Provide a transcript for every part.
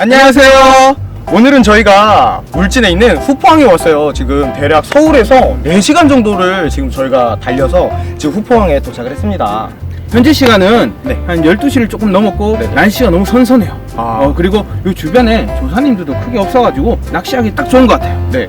안녕하세요. 오늘은 저희가 울진에 있는 후포항에 왔어요. 지금 대략 서울에서 4시간 정도를 지금 저희가 달려서 지금 후포항에 도착을 했습니다. 현재 시간은 네. 한 12시를 조금 넘었고 네네. 날씨가 너무 선선해요. 아. 어, 그리고 이 주변에 조사님들도 크게 없어가지고 낚시하기 딱 좋은 것 같아요. 네.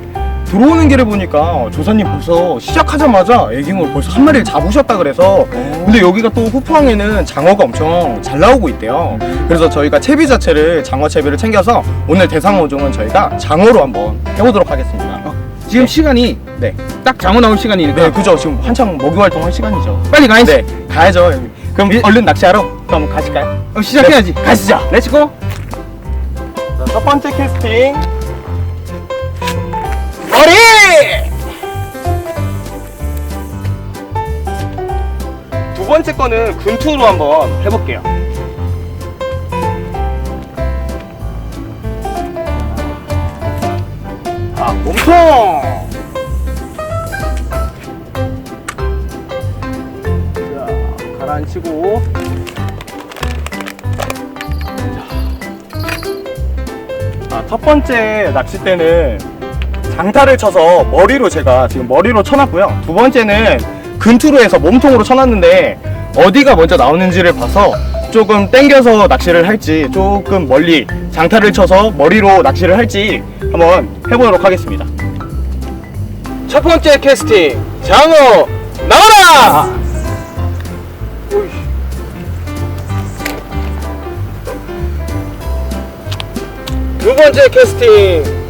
들어오는 길에 보니까 조사님 벌써 시작하자마자 애기물 벌써 한 마리를 잡으셨다 그래서 근데 여기가 또 후포항에는 장어가 엄청 잘 나오고 있대요. 그래서 저희가 채비 자체를 장어 채비를 챙겨서 오늘 대상 어종은 저희가 장어로 한번 해보도록 하겠습니다. 어, 지금 네. 시간이 네. 딱 장어 나올 시간이니까 네, 그죠. 지금 한창 먹이 활동할 시간이죠. 빨리 가야지. 네, 가야죠. 그럼 예. 얼른 낚시하러 그럼 가실까요? 어, 시작해야지. 네, 가시죠. 렛츠고. 자, 첫 번째 캐스팅. 머리! 두 번째 거는 근투로 한번 해볼게요. 아, 몸통! 자, 가라앉히고. 아, 첫 번째 낚싯대는 장타를 쳐서 머리로 제가 지금 머리로 쳐놨고요. 두 번째는 근투로 해서 몸통으로 쳐놨는데 어디가 먼저 나오는지를 봐서 조금 당겨서 낚시를 할지 조금 멀리 장타를 쳐서 머리로 낚시를 할지 한번 해보도록 하겠습니다. 첫 번째 캐스팅 장어 나와라! 두 번째 캐스팅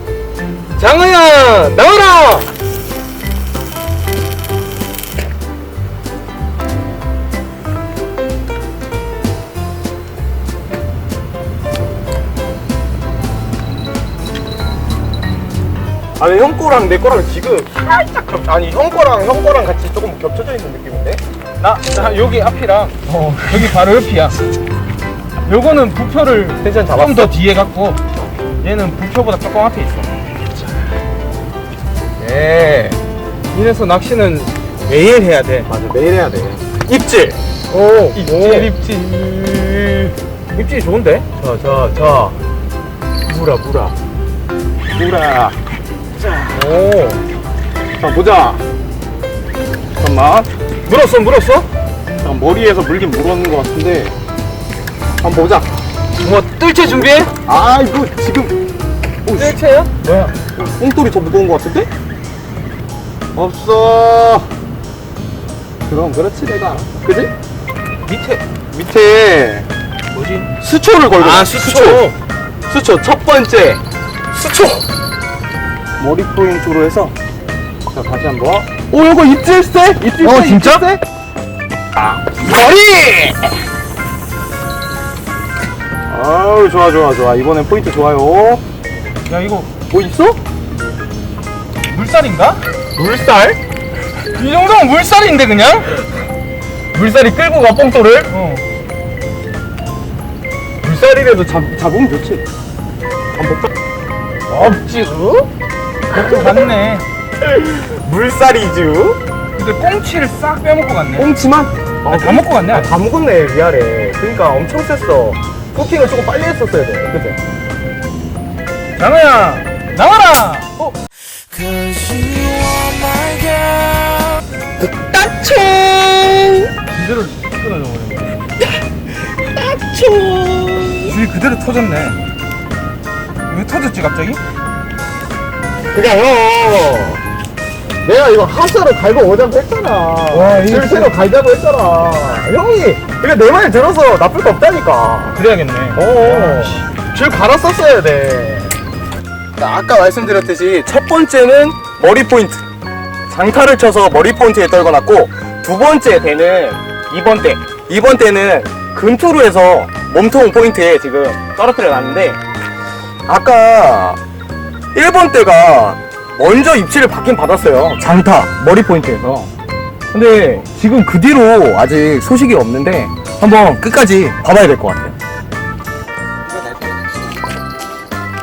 장어야 나와라! 아니 형 거랑 내 거랑 지금 살짝 겹 아니 형 거랑 형 거랑 같이 조금 겹쳐져 있는 느낌인데? 나, 나 여기 앞이랑 여기 바로 옆이야. 요거는 부표를 텐션 잡았어? 조금 더 뒤에 갖고 얘는 부표보다 조금 앞에 있어. 예 이래서 낚시는 매일 해야 돼. 맞아 매일 해야 돼 입질 오, 입질, 입질. 입질이 좋은데? 자자자 무라 무라 무라 오. 자 보자 잠깐만 물었어, 물었어? 잠깐 머리에서 물긴 물었는 것 같은데 한번 보자 뭐, 뜰채 준비해? 아 이거 지금 뜰채야? 뭐야? 뽕돌이 더 무거운 것 같은데? 없어 그럼 그렇지 내가 그지? 밑에. 밑에 뭐지? 수초를 걸고 아, 있어, 수초. 수초 첫 번째 수초 머리 포인트로 해서 자 다시 한번 오 이거 입질 세? 입질 어, 세? 진짜? 입질 세? 아 머리 아우 좋아 좋아 좋아 이번엔 포인트 좋아요 야, 이거 뭐 있어? 물살인가? 물살? 이 정도면 물살인데, 그냥? 물살이 끌고 가 뽕돌을? 어. 물살이라도 잡, 잡으면 좋지 한번 볼까? 억지로? 그것도 맞네. 물살이죠 근데 꽁치를 싹 빼먹고 갔네. 꽁치만? 아, 다 먹고 갔네. 아, 다 먹었네 미안해 그러니까 엄청 셌어 쿠킹을 조금 빨리 했었어야 돼 그치? 장어야, 나와라! 어? 따총! 그대로 끊어져 버렸네. 따총! 줄이 그대로 터졌네. 왜 터졌지, 갑자기? 그냥 형 내가 이거 하수로 갈고 오자고 했잖아 와, 이거 실제로 진짜- 갈자고 했잖아 형이 그냥 내 말에 들어서 나쁠 거 없다니까 그래야겠네. 어, 줄 갈았었어야 돼. 자, 아까 말씀드렸듯이 첫 번째는 머리 포인트. 장타를 쳐서 머리 포인트에 떨궈놨고 두 번째 대는 이번 대. 이번 대는 근투로 해서 몸통 포인트에 지금 떨어뜨려 놨는데 아까 1번 대가 먼저 입질을 받긴 받았어요. 장타, 머리 포인트에서. 근데 지금 그 뒤로 아직 소식이 없는데 한번 끝까지 봐봐야 될 것 같아요.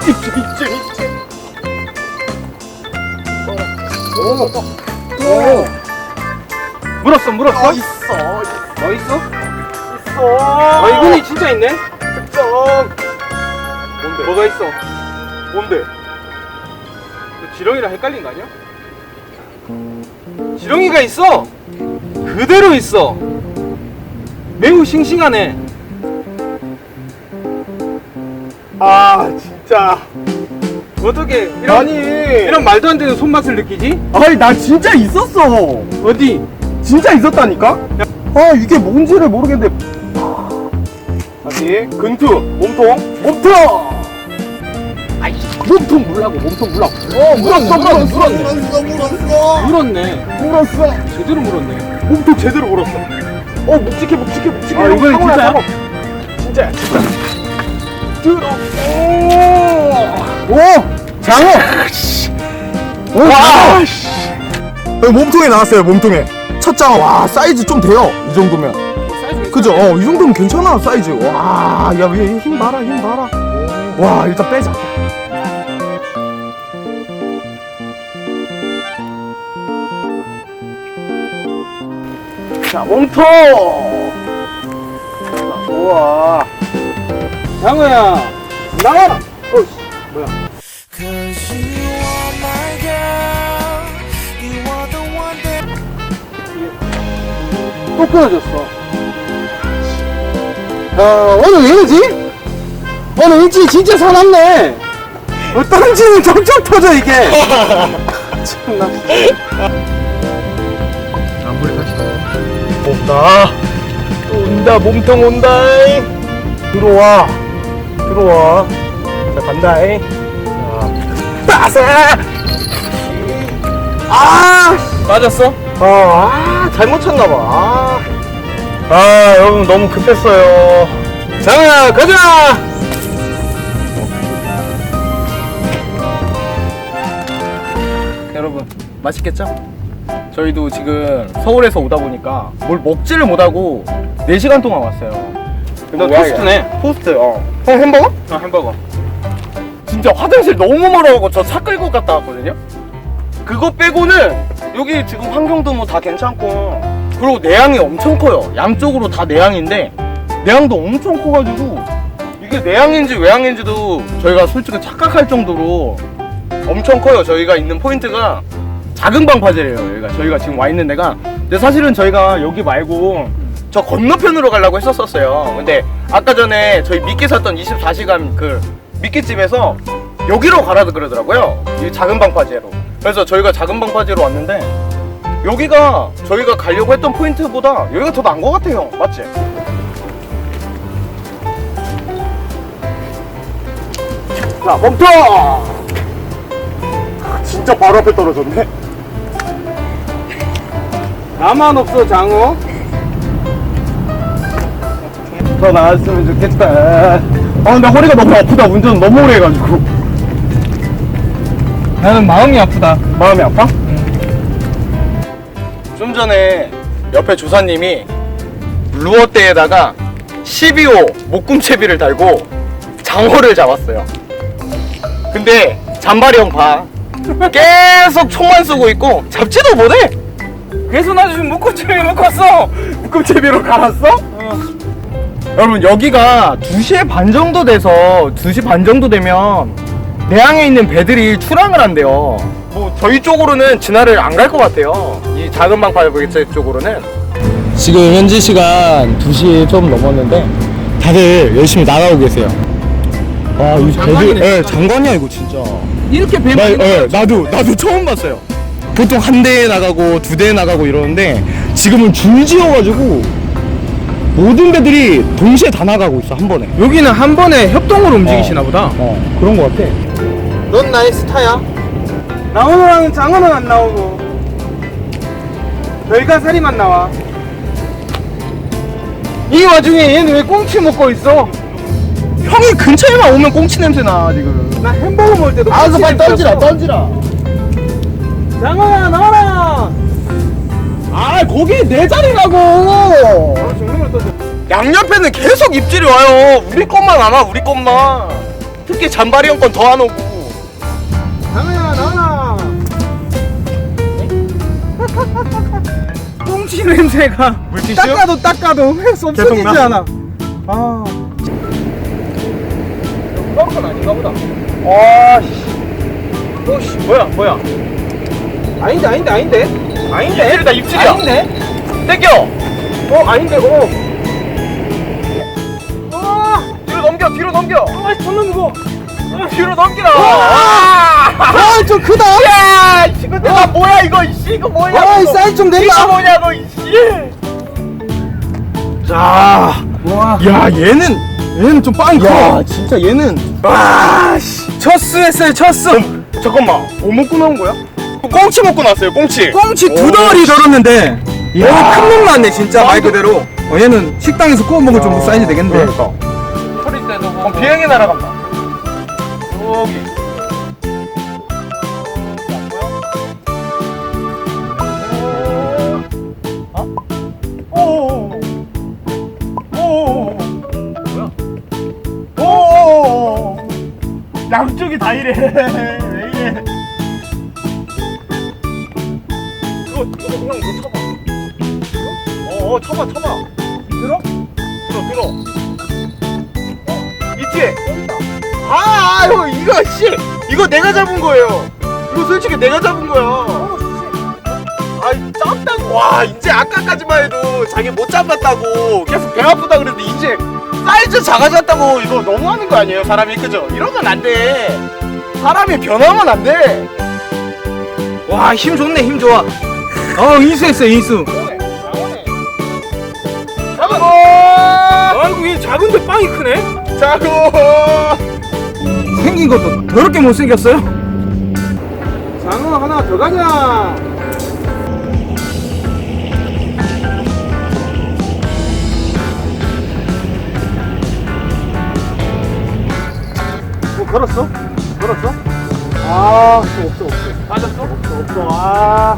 입질, 입질, 입질. 오, 오, 물었어, 물었어? 아, 있어, 어, 있어? 있어. 아, 이분이 진짜 있네? 득점. 뭐가 있어? 뭔데? 너 지렁이랑 헷갈린 거 아니야? 지렁이가 있어. 그대로 있어. 매우 싱싱하네. 아 진짜 어떻게 이런 아니 이런 말도 안 되는 손맛을 느끼지? 아니 나 진짜 있었어 어디? 진짜 있었다니까? 아 이게 뭔지를 모르겠는데. 다시 근투 몸통 몸통! 아이 몸통 물라고 몸통 물라고. 어 물었어 물었어 물었네. 물었어 물었어 물었네. 물었어. 제대로 물었네. 몸통 제대로 물었어. 어 묵직해 묵직해 묵직해. 아, 이번엔 상어야, 진짜야? 진짜야 들어 오! 장어! 오! 장어 여기 몸통에 나왔어요 몸통에 첫 장어 와 사이즈 좀 돼요 이 정도면 그죠? 어, 이 정도면 괜찮아, 사이즈. 와, 야, 왜힘 봐라, 힘 봐라. 와, 일단 빼자. 자, 몸통! 자, 좋아. 장어야 나와라. 어씨 뭐야? 또 끊어졌어. 아 오늘 왜 이러지? 오늘 일찍 진짜 사납네. 어, 떨어지는 점점 터져, 이게. 참나. 온다. 온다, 몸통 온다. 들어와. 들어와. 자, 간다잉. 자, 빠세! 아! 맞았어? 아, 아, 잘못 쳤나봐. 아. 아, 여러분 너무 급했어요. 장어야 가자. 여러분, 맛있겠죠? 저희도 지금 서울에서 오다 보니까 뭘 먹지를 못하고 4시간 동안 왔어요. 너 토스트네. 토스트, 어. 형 햄버거? 아 햄버거. 진짜 화장실 너무 멀어가고 저 차 끌고 갔다 왔거든요? 그거 빼고는 여기 지금 환경도 뭐 다 괜찮고 그리고 내양이 엄청 커요. 양쪽으로 다 내양인데 내양도 엄청 커가지고 이게 내양인지 외양인지도 저희가 솔직히 착각할 정도로 엄청 커요. 저희가 있는 포인트가 작은 방파제래요 여기가. 저희가 지금 와 있는 데가. 근데 사실은 저희가 여기 말고 저 건너편으로 가려고 했었었어요. 근데 아까 전에 저희 미끼 샀던 24시간 그 미끼집에서 여기로 가라도 그러더라고요. 이 작은 방파제로. 그래서 저희가 작은 방파제로 왔는데 여기가 저희가 가려고 했던 포인트보다 여기가 더 나은 것 같아요. 맞지? 자 멈춰! 아, 진짜 바로 앞에 떨어졌네. 나만 없어 장어. 더 나았으면 좋겠다. 아 근데 허리가 너무 아프다. 운전 너무 오래 해가지고 나는 마음이 아프다. 마음이 아파? 좀 전에 옆에 조사님이 루어대에다가 12호 목꿈채비를 달고 장어를 잡았어요. 근데 잔발이 형 봐. 계속 총만 쏘고 있고 잡지도 못해. 그래서 나 지금 묶음채비 묶었어. 목꿈채비로 갈았어? 여러분 여기가 2시에 반 정도 돼서 2시 반 정도 되면 내항에 있는 배들이 출항을 한대요 뭐 저희 쪽으로는 진화를 안 갈 것 같아요 이 작은 방파제 쪽으로는 지금 현지 시간 2시 좀 넘었는데 다들 열심히 나가고 계세요 와 이 장관이네, 예, 장관. 장관이야 이거 진짜 이렇게 배 나, 예, 나도 나도 처음 봤어요. 보통 한 대에 나가고 두 대에 나가고 이러는데 지금은 줄지어가지고 모든 배들이 동시에 다 나가고 있어 한 번에. 여기는 한 번에 협동으로 움직이시나 보다. 어 그런 것 같아. 넌 나의 스타야? 나 오늘은 장어는 안 나오고 별가 살이만 나와. 이 와중에 얘는 왜 꽁치 먹고 있어? 형이 근처에만 오면 꽁치 냄새 나 지금. 나 햄버거 먹을 때도 꽁치 빨리. 던지라 던지라. 장어야 나와라. 아 거기 내 자리라고. 아, 던져. 양옆에는 계속 입질이 와요. 우리 것만 안 와, 우리 것만. 특히 잔바리 형 건 더 안 오고. 장어야 나와라. 꽁치 냄새가 물티슈? 닦아도 닦아도 없어지지 나? 않아. 아. 건 아닌가 보다. 와, 오씨 뭐야 뭐야? 아닌데 아닌데 아닌데 아닌데 입질이다, 입질이야. 아닌데 땡겨! 어 아닌데 어. 뒤로 넘겨, 뒤로 넘겨! 아 존나 무거워. 뒤로 넘기라! 아 좀 크다. 야, 이거 내가 뭐야, 이거, 이씨, 이거 뭐야? 아 이거. 사이즈 좀 이거 내봐. 뭐냐고, 이씨! 자. 와. 야, 얘는, 얘는 좀 빵이 야 진짜 얘는 와, 씨. 첫스 했어요, 첫스! 잠깐만, 뭐 먹고 나온 거야? 꽁치 먹고 나왔어요, 꽁치! 꽁치 두 덩어리 들었는데 얘는 큰놈 났네 진짜 말 그대로. 어, 얘는 식당에서 구워 먹을 정도 사이즈 되겠는데. 그러니까. 소리 때도 그럼 비행기 날아간다. 오. 오. 뭐야? 오. 양쪽이 다 이래. 왜 이래? 이거 이거 형 이거 쳐봐. 어, 어 쳐봐 쳐봐. 들어? 들어 들어. 어, 있지? 아, 형 이거 씨 이거 내가 잡은 거예요. 이거 솔직히 내가 잡은 거야. 아, 짭다고. 와, 이제 아까까지만 해도 자기 못 잡았다고 계속 배 아프다 그랬는데 이제 사이즈 작아졌다고 이거 너무하는 거 아니에요, 사람이 그죠? 이러면 안 돼. 사람이 변하면 안 돼. 와 힘 좋네 힘 좋아. 어 인수했어 인수. 잡아. 아이고 얘 작은데 빵이 크네. 자고. 생긴 것도 더럽게 못생겼어요. 장어 하나 더 가자. 뭐 걸었어? 걸었어? 아, 없어, 없어. 맞았어? 없어, 없어. 아.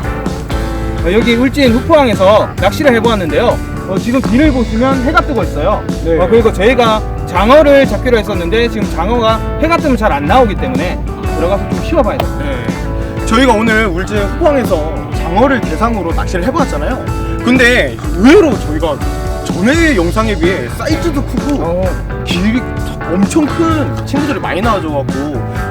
어, 여기 울진 후포항에서 낚시를 해보았는데요. 어, 지금 뒤를 보시면 해가 뜨고 있어요. 네. 어, 그리고 저희가 장어를 잡기로 했었는데 지금 장어가 해가 뜨면 잘 안 나오기 때문에 들어가서 좀 쉬어봐야 돼요. 네. 저희가 오늘 울진 후황에서 장어를 대상으로 낚시를 해보았잖아요. 근데 의외로 저희가 전에 영상에 비해 사이즈도 크고 어, 길이 엄청 큰 친구들이 많이 나와줘갖고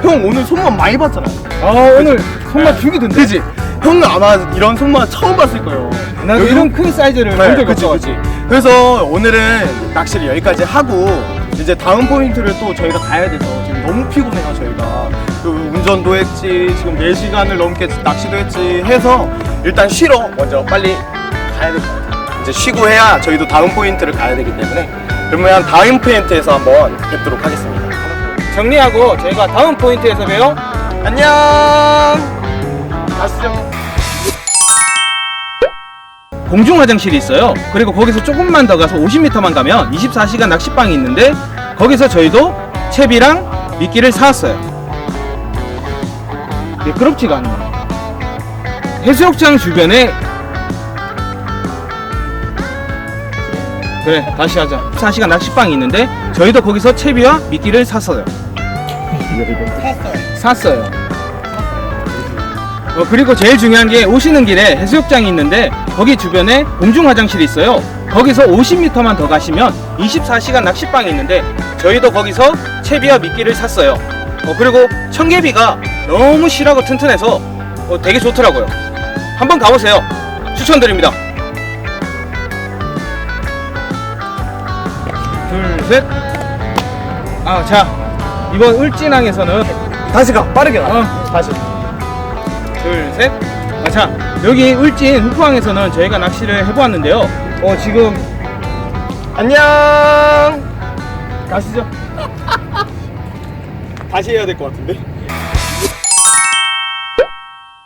형 오늘 손맛 많이 봤잖아요. 아, 오늘 손맛 죽이던데. 그지? 형은 아마 이런 손맛 처음 봤을 거예요. 나도 여기 이런 큰 사이즈를 본 적이 그치, 없어. 그치. 그래서 오늘은 낚시를 여기까지 하고 이제 다음 포인트를 또 저희가 가야 돼서 지금 너무 피곤해요 저희가 그 운전도 했지 지금 4시간을 넘게 낚시도 했지 해서 일단 쉬러 먼저 빨리 가야 될 것 같아요 이제 쉬고 해야 저희도 다음 포인트를 가야 되기 때문에 그러면 다음 포인트에서 한번 뵙도록 하겠습니다 정리하고 저희가 다음 포인트에서 봬요. 안녕 가시죠 공중 화장실이 있어요. 그리고 거기서 조금만 더 가서 50m만 가면 24시간 낚시방이 있는데 거기서 저희도 채비랑 미끼를 사왔어요. 미끄럽지가 않네. 해수욕장 주변에 그래 다시 하자. 24시간 낚시방이 있는데 저희도 거기서 채비와 미끼를 샀어요. 샀어요. 어, 그리고 제일 중요한 게 오시는 길에 해수욕장이 있는데 거기 주변에 공중 화장실이 있어요. 거기서 50m만 더 가시면 24시간 낚시방이 있는데 저희도 거기서 채비와 미끼를 샀어요. 어, 그리고 청개비가 너무 실하고 튼튼해서 어, 되게 좋더라고요. 한번 가보세요. 추천드립니다. 둘, 셋. 아, 자. 이번 울진항에서는 다시 가 빠르게 가 어, 다시 둘, 셋. 아, 자, 여기 울진 후포항에서는 저희가 낚시를 해보았는데요. 어, 지금 안녕 가시죠. 다시 해야 될 것 같은데